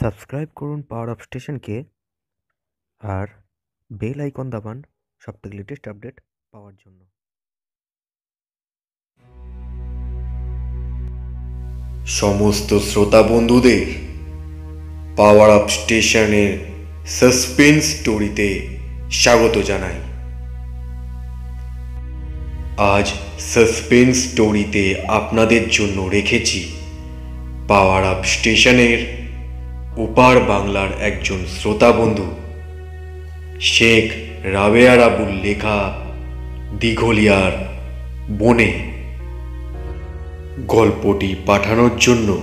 Subscribe করুন power of স্টেশনকে আর বেল আইকন দাবান সবথেকে লেটেস্ট আপডেট পাওয়ার জন্য। সমস্ত শ্রোতা বন্ধুদের পাওয়ার আপ স্টেশনের সাসপেন্স স্টোরিতে স্বাগত জানাই। আজ সাসপেন্স স্টোরিতে আপনাদের জন্য রেখেছি পাওয়ার আপ স্টেশনের ওপার বাংলার একজন শ্রোতা বন্ধু, শেখ রাবেয়ার আবুল লেখা দিঘলিয়ার বনে। গল্পটি পাঠানোর জন্য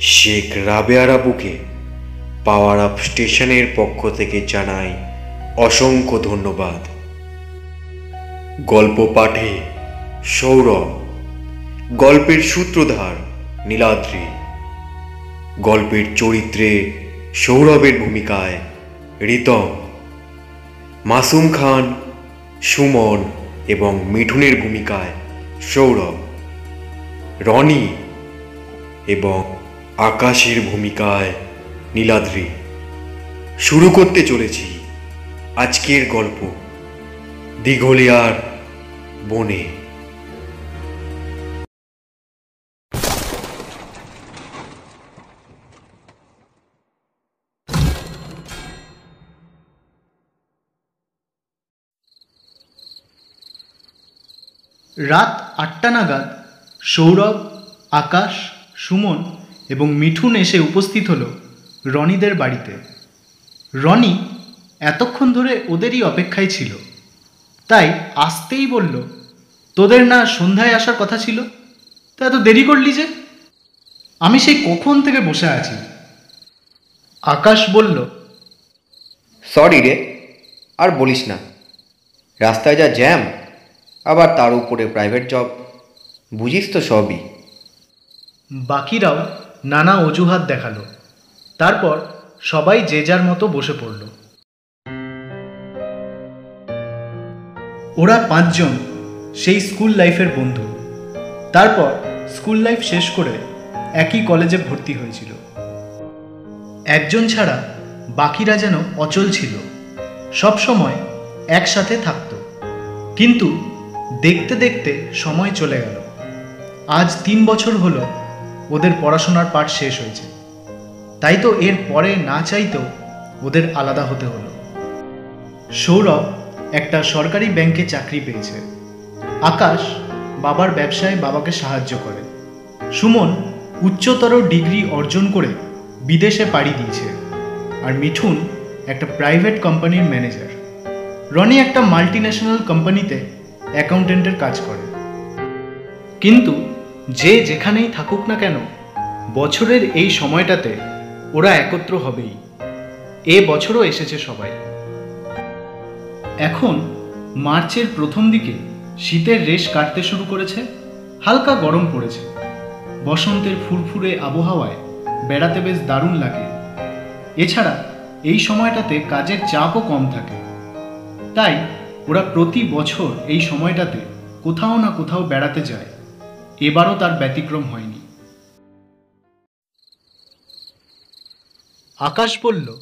শেখ রাবেয়ার আবুকে পাওয়ার আপ স্টেশনের পক্ষ থেকে জানাই অসংখ্য ধন্যবাদ। গল্প পাঠে সৌরভ, গল্পের সূত্রধার নীলাদ্রি। গল্পের চরিত্রে সৌরভের ভূমিকায় রিতম মাসুম খান, সুমন এবং মিঠুনের ভূমিকায় সৌরভ। রনি এবং আকাশের ভূমিকায় নীলাদ্রি। শুরু করতে চলেছি আজকের গল্প। দিঘলিয়ার বনে। রাত আটটা নাগাদ সৌরভ, আকাশ, সুমন এবং মিঠুন এসে উপস্থিত হলো রনিদের বাড়িতে। রনি এতক্ষণ ধরে ওদেরই অপেক্ষায় ছিল। তাই আসতেই বলল, তোদের না সন্ধ্যায় আসার কথা ছিল? তা এত দেরি করলি যে? আমি সেই কখন থেকে বসে আছি? আকাশ বলল, সরি রে, আর বলিস না। রাস্তায় যা জ্যাম আবার তার উপরে প্রাইভেট জব বুঝিস তো সবই। বাকিরাও নানা অজুহাত দেখাল। তারপর সবাই যে যার মতো বসে পড়ল। ওরা পাঁচজন সেই স্কুল লাইফের বন্ধু। তারপর স্কুল লাইফ শেষ করে একই কলেজে ভর্তি হয়েছিল। একজন ছাড়া বাকিরা যেন অচল ছিল। সব সময় একসাথে থাকতো। কিন্তু দেখতে দেখতে সময় চলে গেল। আজ তিন বছর হলো ওদের পড়াশোনার পাঠ শেষ হয়েছে। তাই তো এর পরে না চাইতেও ওদের আলাদা হতে হলো। সৌরভ একটা সরকারি ব্যাংকে চাকরি পেয়েছে। আকাশ বাবার ব্যবসায় বাবাকে সাহায্য করে। সুমন উচ্চতর ডিগ্রি অর্জন করে বিদেশে পাড়ি দিয়েছে। আর মিঠুন একটা প্রাইভেট কোম্পানির ম্যানেজার। রনি একটা মাল্টি ন্যাশনাল কোম্পানিতে অ্যাকাউন্টেন্টের কাজ করে। কিন্তু যে যেখানেই থাকুক না কেন, বছরের এই সময়টাতে ওরা একত্র হবেই। এ বছরও এসেছে সবাই। এখন মার্চের প্রথম দিকে শীতের রেশ কাটতে শুরু করেছে, হালকা গরম পড়েছে। বসন্তের ফুরফুরে আবহাওয়ায় বেড়াতে বেশ দারুণ লাগে। এছাড়া এই সময়টাতে কাজের চাপও কম থাকে। তাই ওরা প্রতি বছর এই সময়টাতে কোথাও না কোথাও বেড়াতে যায়। এবারও তার ব্যতিক্রম হয়নি। আকাশ বলল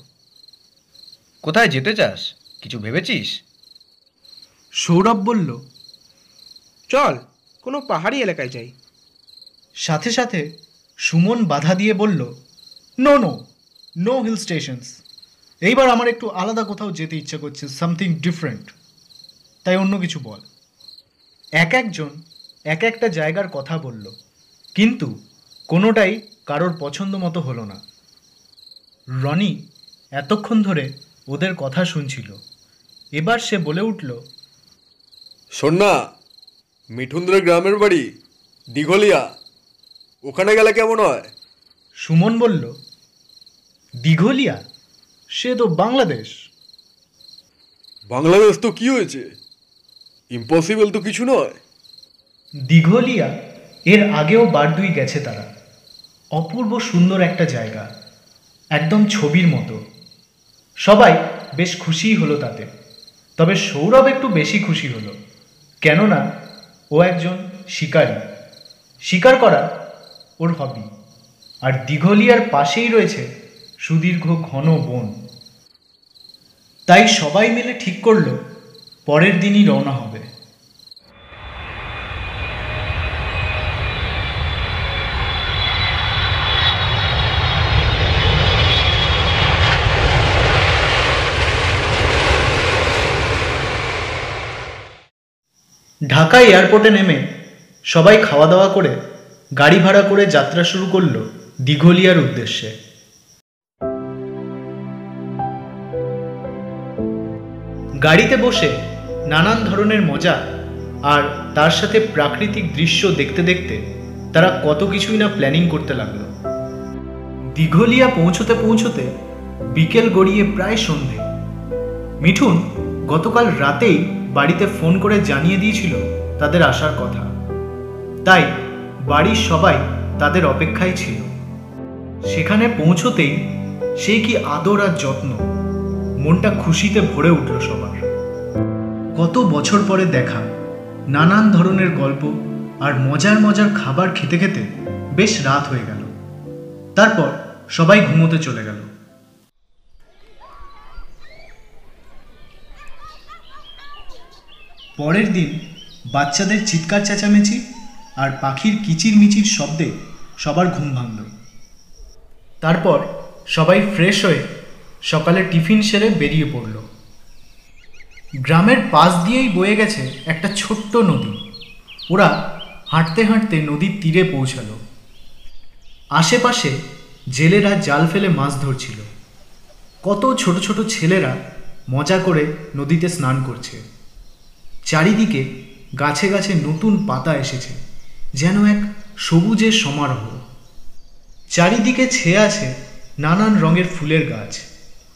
কোথায় যেতে চাস? কিছু ভেবেছিস? সৌরভ বলল চল কোনো পাহাড়ি এলাকায় যাই। সাথে সাথে সুমন বাধা দিয়ে বলল no no no hill stations. এইবার আমার একটু আলাদা কোথাও যেতে ইচ্ছা করছে সামথিং ডিফারেন্ট। তাই অন্য কিছু বল। এক একজন এক একটা জায়গার কথা বলল কিন্তু কোনোটাই কারোর পছন্দ মতো হলো না। রনি এতক্ষণ ধরে ওদের কথা শুনছিল। এবার সে বলে উঠল শোন না মিঠুনদের গ্রামের বাড়ি দিঘলিয়া ওখানে গেলে কেমন হয়? সুমন বলল দিঘলিয়া? সে তো বাংলাদেশ। বাংলাদেশ তো কি হয়েছে? ইম্পসিবল তো কিছু নয়। দিঘলিয়া, এর আগেও বার দুই গেছে তারা। অপূর্ব সুন্দর একটা জায়গা, একদম ছবির মতো। সবাই বেশ খুশিই হলো তাতে। তবে সৌরভ একটু বেশি খুশি হলো। কেননা, ও একজন শিকারী। শিকার করা ওর হবি আর দিঘলিয়ার পাশেই রয়েছে সুদীর্ঘ ঘন বন। তাই সবাই মিলে ঠিক করল পরের দিনই রওনা হবে। ঢাকা এয়ারপোর্টে নেমে সবাই খাওয়া দাওয়া করে গাড়ি ভাড়া করে যাত্রা শুরু করল দিঘলিয়ার উদ্দেশ্যে। গাড়িতে বসে নানান ধরনের মজা আর তার সাথে প্রাকৃতিক দৃশ্য দেখতে দেখতে তারা কত কিছুই না প্ল্যানিং করতে লাগল। দীঘলিয়া পৌঁছতে পৌঁছতে বিকেল গড়িয়ে প্রায় সন্ধে। মিঠুন গতকাল রাতেই বাড়িতে ফোন করে জানিয়ে দিয়েছিল তাদের আসার কথা। তাই বাড়ির সবাই তাদের অপেক্ষায় ছিল। সেখানে পৌঁছতেই সে কি আদর আর যত্ন, মনটা খুশিতে ভরে উঠল সবার। কত বছর পরে দেখা। নানান ধরনের গল্প আর মজার মজার খাবার খেতে খেতে বেশ রাত হয়ে গেল। তারপর সবাই ঘুমোতে চলে গেল। পরের দিন বাচ্চাদের চিৎকার চেঁচামেচি আর পাখির কিচির মিচির শব্দে সবার ঘুম ভাঙল। তারপর সবাই ফ্রেশ হয়ে সকালে টিফিন সেরে বেরিয়ে পড়ল। গ্রামের পাশ দিয়েই বয়ে গেছে একটা ছোট্ট নদী। ওরা হাঁটতে হাঁটতে নদীর তীরে পৌঁছালো। আশেপাশে জেলেরা জাল ফেলে মাছ ধরছিল। কত ছোট ছোট ছেলেরা মজা করে নদীতে স্নান করছে। চারিদিকে গাছে গাছে নতুন পাতা এসেছে, যেন এক সবুজের সমারোহ। চারিদিকে ছেয়ে আছে নানান রঙের ফুলের গাছ,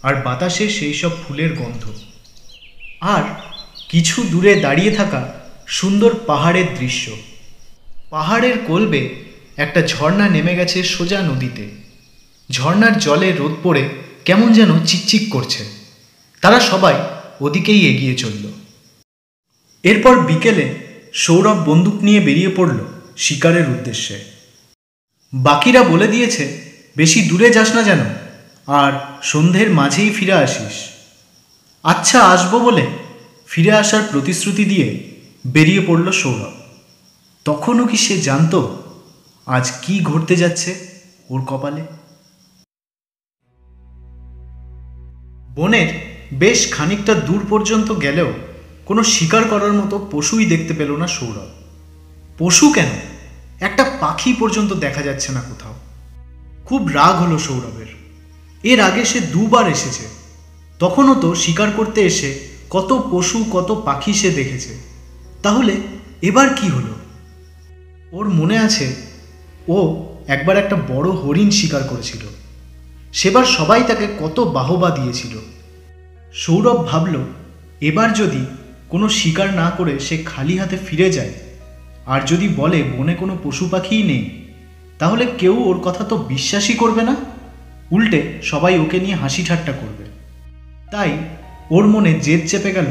আর বাতাসে সেই সব ফুলের গন্ধ। আর কিছু দূরে দাঁড়িয়ে থাকা সুন্দর পাহাড়ের দৃশ্য। পাহাড়ের কোলবে একটা ঝর্ণা নেমে গেছে সোজা নদীতে। ঝর্ণার জলে রোদ পড়ে কেমন যেন চিকচিক করছে। তারা সবাই ওদিকেই এগিয়ে চলল। এরপর বিকেলে সৌরভ বন্দুক নিয়ে বেরিয়ে পড়ল শিকারের উদ্দেশ্যে। বাকিরা বলে দিয়েছে, বেশি দূরে যাস না যেন, আর সন্ধ্যের মাঝেই ফিরে আসিস। আচ্ছা আসব বলে ফিরে আসার প্রতিশ্রুতি দিয়ে বেরিয়ে পড়ল সৌরভ। তখনও কি সে জানতো আজ কি ঘটতে যাচ্ছে ওর কপালে? বনের বেশ খানিকটা দূর পর্যন্ত গেলেও কোনো শিকার করার মতো পশুই দেখতে পেল না সৌরভ। পশু কেন? একটা পাখি পর্যন্ত দেখা যাচ্ছে না কোথাও। খুব রাগ হলো সৌরভের। এর আগে সে দুবার এসেছে। তখনও তো শিকার করতে এসে কত পশু, কত পাখি সে দেখেছে। তাহলে এবার কি হলো? ওর মনে আছে, ও একবার একটা বড় হরিণ শিকার করেছিল। সেবার সবাই তাকে কত বাহবা দিয়েছিল। সৌরভ ভাবল, এবার যদি কোনো শিকার না করে সে খালি হাতে ফিরে যায়, আর যদি বলে বনে কোনো পশু পাখিই নেই, তাহলে কেউ ওর কথা তো বিশ্বাসই করবে না? উল্টে সবাই ওকে নিয়ে হাসি ঠাট্টা করবে। তাই ওর মনে জেদ চেপে গেল,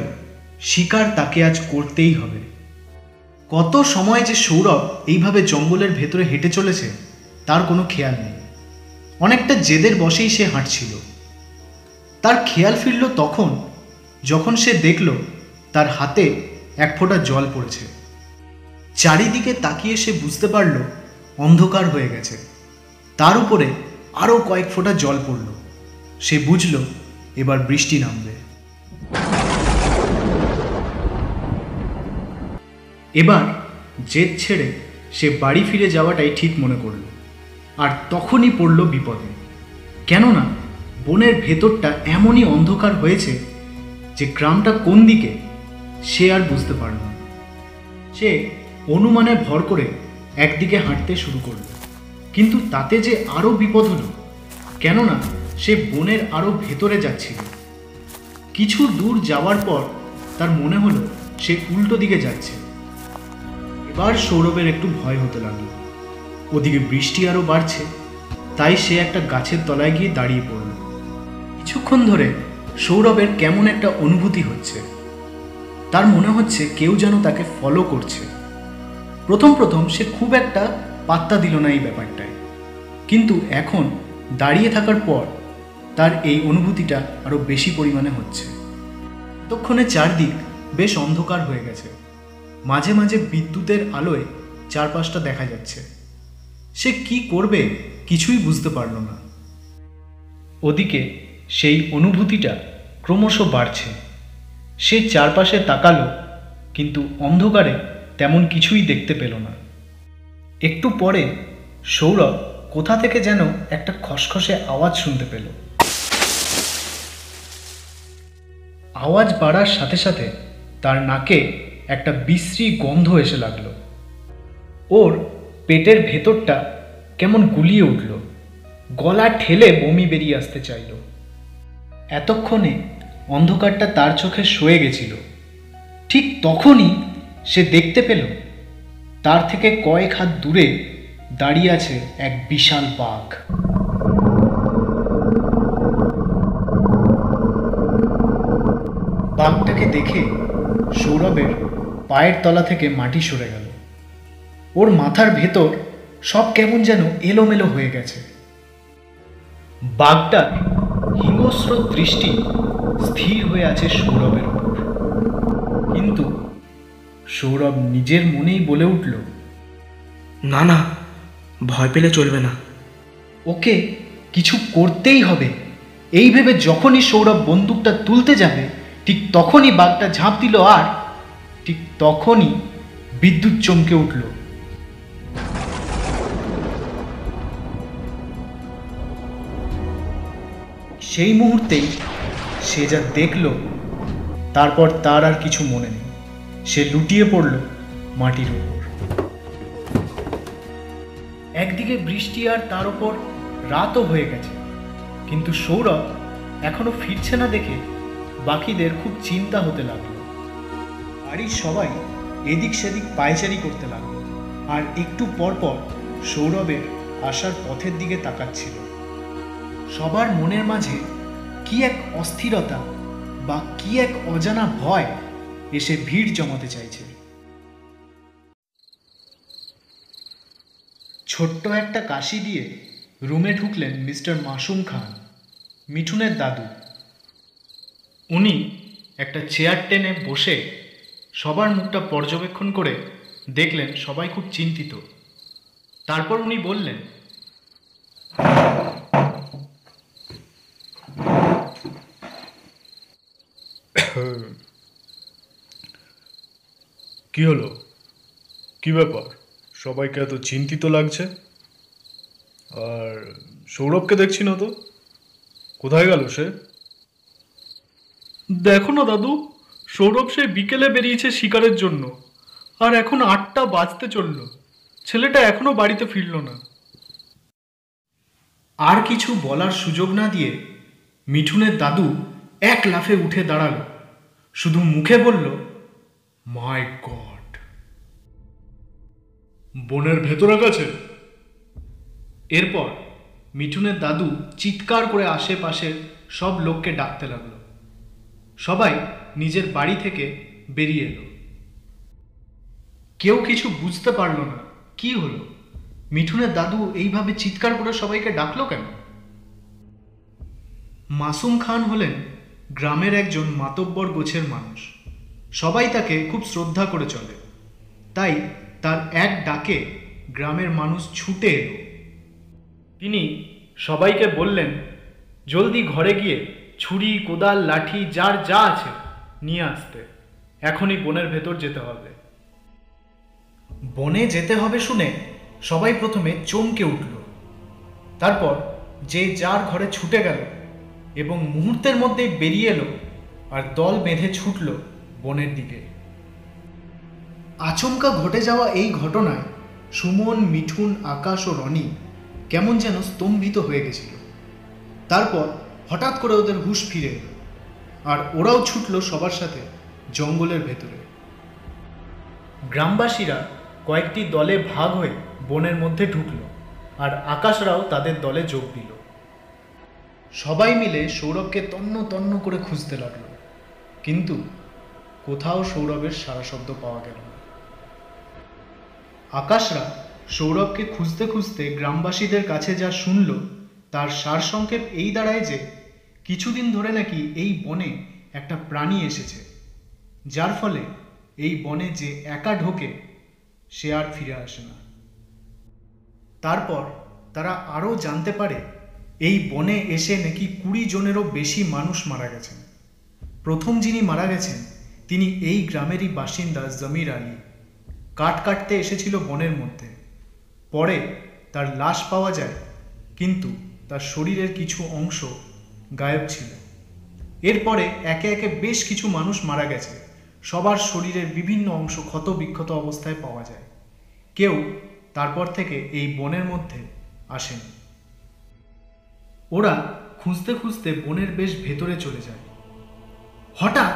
শিকার তাকে আজ করতেই হবে। কত সময় যে সৌরভ এইভাবে জঙ্গলের ভেতরে হেঁটে চলেছে, তার কোনো খেয়াল নেই। অনেকটা জেদের বসেই সে হাঁটছিল। তার খেয়াল ফিরল তখন, যখন সে দেখল তার হাতে এক ফোঁটা জল পড়েছে। চারিদিকে তাকিয়ে সে বুঝতে পারল, অন্ধকার হয়ে গেছে। তার উপরে আরও কয়েক ফোঁটা জল পড়ল। সে বুঝল এবার বৃষ্টি নামবে। এবার জেদ ছেড়ে সে বাড়ি ফিরে যাওয়াটাই ঠিক মনে করল। আর তখনই পড়ল বিপদে। কেননা বনের ভেতরটা এমনই অন্ধকার হয়েছে যে গ্রামটা কোন দিকে সে আর বুঝতে পারল না। সে অনুমানে ভর করে একদিকে হাঁটতে শুরু করল। কিন্তু তাতে যে আরও বিপদ হলো, কেননা সে বনের আরও ভেতরে যাচ্ছিল। কিছু দূর যাওয়ার পর তার মনে হলো সে উল্টো দিকে যাচ্ছে। এবার সৌরভের একটু ভয় হতে লাগল। ওদিকে বৃষ্টি আরও বাড়ছে, তাই সে একটা গাছের তলায় গিয়ে দাঁড়িয়ে পড়ল। কিছুক্ষণ ধরে সৌরভের কেমন একটা অনুভূতি হচ্ছে। তার মনে হচ্ছে কেউ যেন তাকে ফলো করছে। প্রথম প্রথম সে খুব একটা পাত্তা দিল না এই ব্যাপারটায়। কিন্তু এখন দাঁড়িয়ে থাকার পর তার এই অনুভূতিটা আরও বেশি পরিমাণে হচ্ছে। তক্ষণে চারদিক বেশ অন্ধকার হয়ে গেছে। মাঝে মাঝে বিদ্যুতের আলোয় চারপাশটা দেখা যাচ্ছে। সে কি করবে কিছুই বুঝতে পারল না। ওদিকে সেই অনুভূতিটা ক্রমশ বাড়ছে। সে চারপাশে তাকালো, কিন্তু অন্ধকারে তেমন কিছুই দেখতে পেল না। একটু পরে সৌরভ কোথা থেকে যেন একটা খসখসে আওয়াজ শুনতে পেল। আওয়াজ বাড়ার সাথে সাথে তার নাকে একটা বিশ্রী গন্ধ এসে লাগল। ওর পেটের ভেতরটা কেমন গুলিয়ে উঠল। গলা ঠেলে বমি বেরিয়ে আসতে চাইল। এতক্ষণে অন্ধকারটা তার চোখে সয়ে গেছিল। ঠিক তখনই সে দেখতে পেল, তার থেকে কয়েক হাত দূরে দাঁড়িয়ে আছে এক বিশাল বাঘ। বাঘটাকে দেখে সৌরভের পায়ের তলা থেকে মাটি সরে গেল। ওর মাথার ভেতর সব কেমন যেন এলোমেলো হয়ে গেছে। বাঘটার হিংস্র দৃষ্টি স্থির হয়ে আছে সৌরভের উপর। কিন্তু সৌরভ নিজের মনেই বলে উঠল না না ভয় পেলে চলবে না। ওকে কিছু করতেই হবে। এই ভেবে যখনই সৌরভ বন্দুকটা তুলতে যাবে ঠিক তখনই বাঘটা ঝাঁপ দিল আর ঠিক তখনই বিদ্যুৎ চমকে উঠল। সেই মুহূর্তেই সে যা দেখল, তারপর তার আর কিছু মনে নেই। সে লুটিয়ে পড়ল মাটির উপর। একদিকে বৃষ্টি আর তার ওপর রাতও হয়ে গেছে, কিন্তু সৌরভ এখনও ফিরছে না দেখে বাকিদের খুব চিন্তা হতে লাগল। বাড়ির সবাই এদিক সেদিক পায়চারি করতে লাগল। আর একটু পর পর সৌরভের আসার পথের দিকে তাকাচ্ছিল। সবার মনের মাঝে কি এক অস্থিরতা বা কি এক অজানা ভয় এসে ভিড় জমাতে চাইছে ছোট্ট একটা কাশি দিয়ে রুমে ঢুকলেন মিস্টার মাসুম খান, মিঠুনের দাদু। উনি একটা চেয়ার টেনে বসে সবার মুখটা পর্যবেক্ষণ করে দেখলেন সবাই খুব চিন্তিত। তারপর উনি বললেন, কি হলো? কি ব্যাপার? সবাইকে এত চিন্তিত লাগছে? আর সৌরভকে দেখছি না তো? কোথায় গেল সে? দেখো না দাদু, সৌরভ সে বিকেলে বেরিয়েছে শিকারের জন্য, আর এখন আটটা বাজতে চলল। ছেলেটা এখনও বাড়িতে ফিরল না। আর কিছু বলার সুযোগ না দিয়ে মিঠুনের দাদু এক লাফে উঠে দাঁড়াল। শুধু মুখে বলল মাই গড বনের ভেতরে গেছে। এরপর মিঠুনের দাদু চিৎকার করে আশেপাশের সব লোককে ডাকতে লাগল। সবাই নিজের বাড়ি থেকে বেরিয়ে এলো। কেউ কিছু বুঝতে পারল না, কি হলো? মিঠুনের দাদু এইভাবে চিৎকার করে সবাইকে ডাকলো কেন? মাসুম খান হলেন গ্রামের একজন মাতব্বর গোছের মানুষ। সবাই তাকে খুব শ্রদ্ধা করে চলে। তাই তার এক ডাকে গ্রামের মানুষ ছুটে এলো। তিনি সবাইকে বললেন, জলদি ঘরে গিয়ে ছুরি, কোদাল, লাঠি, যার যা আছে, নিয়ে আসতে। এখনই বনের ভেতর যেতে হবে। বনে যেতে হবে শুনে সবাই প্রথমে চমকে উঠল। তারপর যে যার ঘরে ছুটে গেল এবং মুহূর্তের মধ্যেই বেরিয়ে এলো আর দল বেঁধে ছুটল বনের দিকে। আচমকা ঘটে যাওয়া এই ঘটনায় সুমন, মিঠুন, আকাশ ও রনি কেমন যেন স্তম্ভিত হয়ে গেছিল। তারপর হঠাৎ করে ওদের হুশ ফিরে এলো। আর ওরাও ছুটলো সবার সাথে জঙ্গলের ভেতরে। গ্রামবাসীরা কয়েকটি দলে ভাগ হয়ে বনের মধ্যে ঢুকলো আর আকাশরাও তাদের দলে যোগ দিল। সবাই মিলে সৌরভকে তন্ন তন্ন করে খুঁজতে লাগল। কিন্তু কোথাও সৌরভের সারা শব্দ পাওয়া গেল না। আকাশরা সৌরভকে খুঁজতে খুঁজতে গ্রামবাসীদের কাছে যা শুনল তার সারসংক্ষেপ এই দাঁড়ায় যে কিছুদিন ধরে নাকি এই বনে একটা প্রাণী এসেছে। যার ফলে এই বনে যে একা ঢোকে, সে আর ফিরে আসে না। তারপর তারা আরও জানতে পারে, এই বনে এসে নাকি কুড়ি জনেরও বেশি মানুষ মারা গেছেন। প্রথম যিনি মারা গেছেন, তিনি এই গ্রামেরই বাসিন্দা জমির আলী। কাঠ কাটতে এসেছিল বনের মধ্যে। পরে তার লাশ পাওয়া যায়, কিন্তু তার শরীরের কিছু অংশ গায়েব ছিল। এরপরে একে একে বেশ কিছু মানুষ মারা গেছে। সবার শরীরের বিভিন্ন অংশ ক্ষত বিক্ষত অবস্থায় পাওয়া যায়। কেউ তারপর থেকে এই বনের মধ্যে আসেনি। ওরা খুঁজতে খুঁজতে বনের বেশ ভেতরে চলে যায়। হঠাৎ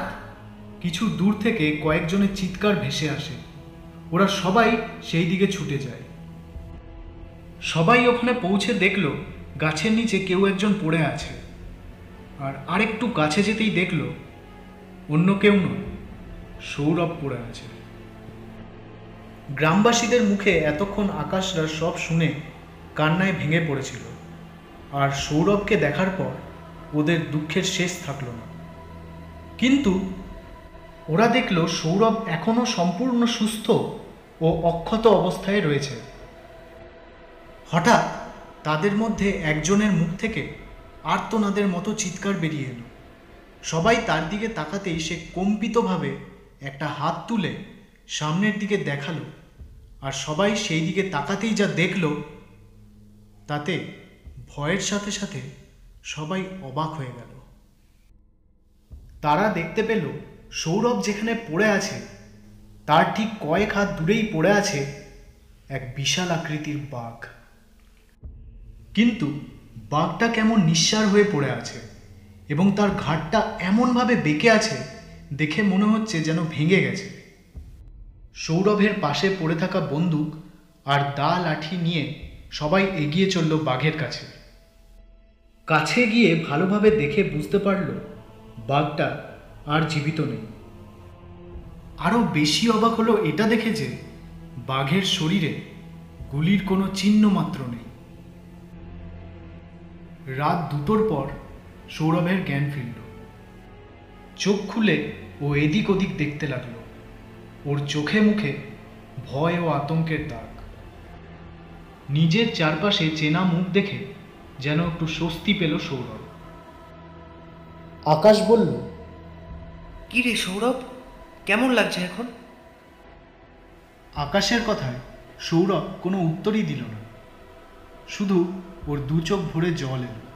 কিছু দূর থেকে কয়েকজনের চিৎকার ভেসে আসে। ওরা সবাই সেই দিকে ছুটে যায়। সবাই ওখানে পৌঁছে দেখল, গাছের নিচে কেউ একজন পড়ে আছে। আর আরেকটু কাছে যেতেই দেখল অন্য কেউ নয়, সৌরভ পড়ে আছে। গ্রামবাসীদের মুখে এতক্ষণ আকাশরা সব শুনে কান্নায় ভেঙে পড়েছিল। আর সৌরভকে দেখার পর ওদের দুঃখের শেষ থাকল না। কিন্তু ওরা দেখল সৌরভ এখনও সম্পূর্ণ সুস্থ ও অক্ষত অবস্থায় রয়েছে। হঠাৎ তাদের মধ্যে একজনের মুখ থেকে আর্তনাদের মতো চিৎকার বেরিয়ে এলো। সবাই তার দিকে তাকাতেই সে কম্পিতভাবে একটা হাত তুলে সামনের দিকে দেখাল আর সবাই সেই দিকে তাকাতেই যা দেখল, তাতে ভয়ের সাথে সাথে সবাই অবাক হয়ে গেল। তারা দেখতে পেল সৌরভ যেখানে পড়ে আছে, তার ঠিক কয়েক হাত দূরেই পড়ে আছে এক বিশাল আকৃতির বাঘ। কিন্তু বাঘটা কেমন নিঃসার হয়ে পড়ে আছে এবং তার ঘাটটা এমনভাবে বেঁকে আছে দেখে মনে হচ্ছে যেন ভেঙে গেছে। সৌরভের পাশে পড়ে থাকা বন্দুক আর দা লাঠি নিয়ে সবাই এগিয়ে চলল বাঘের কাছে। কাছে গিয়ে ভালোভাবে দেখে বুঝতে পারল বাঘটা আর জীবিত নেই। আরও বেশি অবাক হলো এটা দেখে যে বাঘের শরীরে গুলির কোনো চিহ্ন মাত্র নেই। রাত দুটোর পর সৌরভের জ্ঞান ফিরল। চোখ খুলে ও এদিক ওদিক দেখতে লাগল। ওর চোখে মুখে ভয় ও আতঙ্কের দাগ। নিজের চারপাশে চেনা মুখ দেখে যেন একটু স্বস্তি পেল সৌরভ। আকাশ বলল কি রে সৌরভ কেমন লাগছে এখন? আকাশের কথায় সৌরভ কোনো উত্তরই দিল না। শুধু ওর দু চোখ ভরে জল এলো।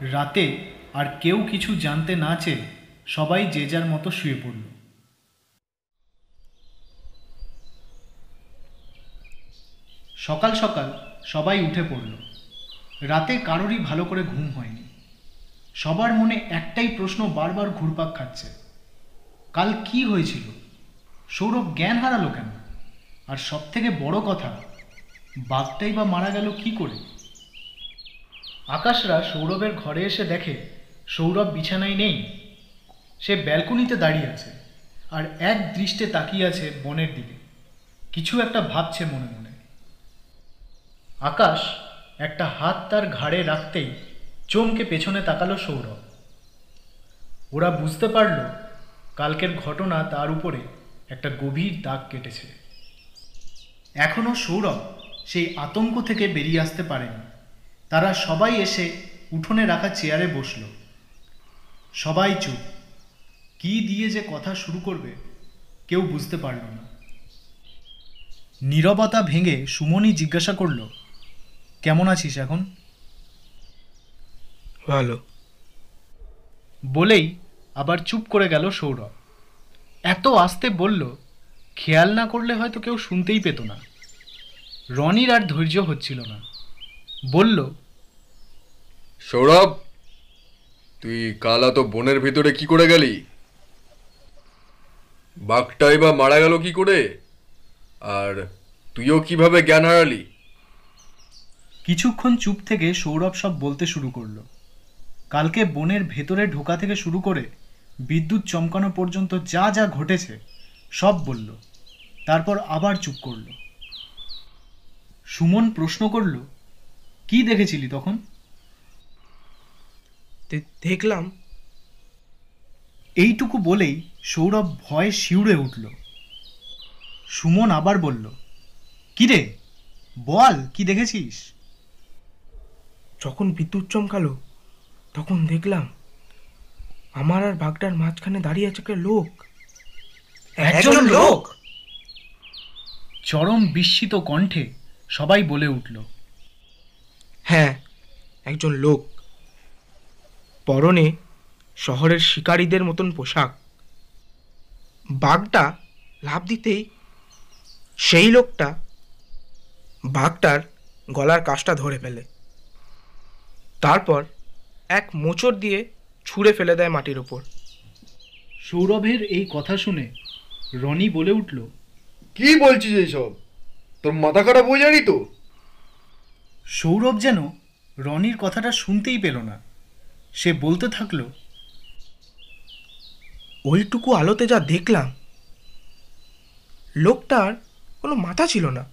রাতে আর কেউ কিছু জানতে না চেয়ে সবাই যে যার মতো শুয়ে পড়ল। সকাল সকাল সবাই উঠে পড়ল। রাতে কারোরই ভালো করে ঘুম হয়নি। সবার মনে একটাই প্রশ্ন বারবার ঘুরপাক খাচ্ছে। কাল কি হয়েছিল? সৌরভ জ্ঞান হারালো কেন? আর সব থেকে বড় কথা বাঘটাই বা মারা গেল কি করে? আকাশরা সৌরভের ঘরে এসে দেখে, সৌরভ বিছানায় নেই। সে ব্যালকনিতে দাঁড়িয়ে আছে আর এক দৃষ্টে তাকিয়ে আছে বনের দিকে। কিছু একটা ভাবছে মনে মনে। আকাশ একটা হাত তার ঘাড়ে রাখতেই চমকে পেছনে তাকালো সৌরভ। ওরা বুঝতে পারল কালকের ঘটনা তার উপরে একটা গভীর দাগ কেটেছে। এখনও সৌরভ সেই আতঙ্ক থেকে বেরিয়ে আসতে পারেনি। তারা সবাই এসে উঠোনে রাখা চেয়ারে বসল। সবাই চুপ। কি দিয়ে যে কথা শুরু করবে কেউ বুঝতে পারল না। নীরবতা ভেঙে সুমনই জিজ্ঞাসা করল কেমন আছিস এখন? ভালো। বলেই আবার চুপ করে গেল সৌরভ। এত আস্তে বলল খেয়াল না করলে হয়তো কেউ শুনতেই পেত না। রনির আর ধৈর্য হচ্ছিল না। বলল সৌরভ তুই কাল তো বনের ভিতরে কি করে গেলি? বাঘটাই বা মারা গেল কি করে? আর তুইও কীভাবে জ্ঞান হারালি? কিছুক্ষণ চুপ থেকে সৌরভ সব বলতে শুরু করল। কালকে বনের ভেতরে ঢোকা থেকে শুরু করে বিদ্যুৎ চমকানো পর্যন্ত যা যা ঘটেছে সব বলল। তারপর আবার চুপ করল। সুমন প্রশ্ন করল কি দেখেছিলি তখন? দে- দেখলাম। এইটুকু বলেই সৌরভ ভয়ে শিউরে উঠল। সুমন আবার বলল কিরে বল কি দেখেছিস? যখন বিদ্যুৎ চমকালো তখন দেখলাম আমার আর বাঘটার মাঝখানে দাঁড়িয়ে আছে একটা লোক। একজন লোক? চরম বিস্মিত কণ্ঠে সবাই বলে উঠল হ্যাঁ একজন লোক। পরনে শহরের শিকারীদের মতন পোশাক। বাঘটা লাভ দিতেই সেই লোকটা বাঘটার গলার কাজটা ধরে ফেলে। তারপর এক মোচড় দিয়ে ছুঁড়ে ফেলে দেয় মাটির ওপর। সৌরভের এই কথা শুনে রনি বলে উঠল কি বলছিস এইসব? তোর মাথা খারাপ হয়ে যায়নি তো? সৌরভ যেন রনির কথাটা শুনতেই পেল না। সে বলতে থাকল ওইটুকু আলোতে যা দেখলাম লোকটার কোনো মাথা ছিল না।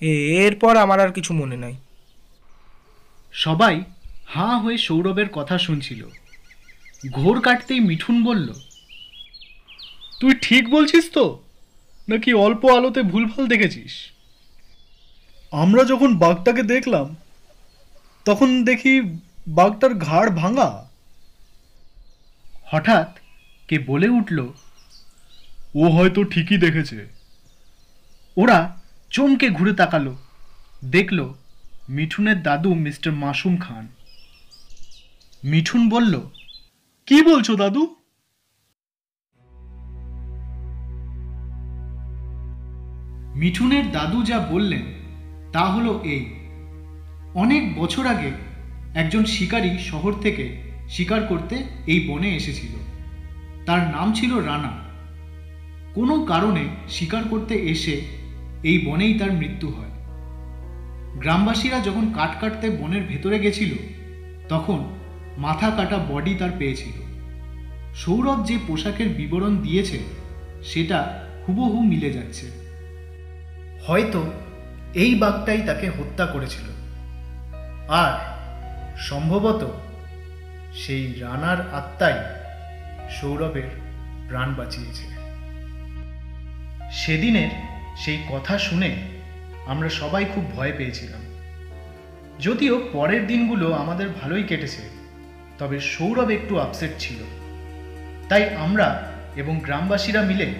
এ- এরপর আমার আর কিছু মনে নাই। সবাই হাঁ হয়ে সৌরভের কথা শুনছিল। ঘোর কাটতেই মিঠুন বলল তুই ঠিক বলছিস তো? নাকি অল্প আলোতে ভুলভাল দেখেছিস? আমরা যখন বাঘটাকে দেখলাম, তখন দেখি বাঘটার ঘাড় ভাঙা। হঠাৎ কে বলে উঠল, ও হয়তো ঠিকই দেখেছে। ওরা চমকে ঘুরে তাকালো, দেখল মিঠুনের দাদু মিস্টার মাসুম খান। মিঠুন বলল, কি বলছো দাদু? মিঠুনের দাদু যা বললেন, তা হলো এই। অনেক বছর আগে একজন শিকারী শহর থেকে শিকার করতে এই বনে এসেছিল। তার নাম ছিল রানা। কোনো কারণে শিকার করতে এসে এই বনেই তার মৃত্যু হয়। গ্রামবাসীরা যখন কাঠ কাটতে বনের ভেতরে গেছিল, তখন মাথা কাটা বডি তার পেয়েছিল। সৌরভ যে পোশাকের বিবরণ দিয়েছে, সেটা হুবহু মিলে যাচ্ছে। হয়তো এই বাঘটাই তাকে হত্যা করেছিল। আর সম্ভবত সেই রানার আত্মাই সৌরভের প্রাণ বাঁচিয়েছে সেদিনের সেই কথা শুনে আমরা সবাই খুব ভয় পেয়েছিলাম। যদিও পরের দিনগুলো আমাদের ভালোই কেটেছে, তবে সৌরভ একটু আপসেট ছিল। তাই আমরা এবং গ্রামবাসীরা মিলে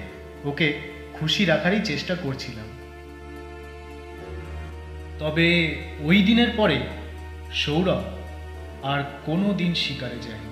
ওকে খুশি রাখারই চেষ্টা করছিলাম। তবে ওই দিনের পরে সৌরভ আর কোনো দিন শিকারে যায়নি।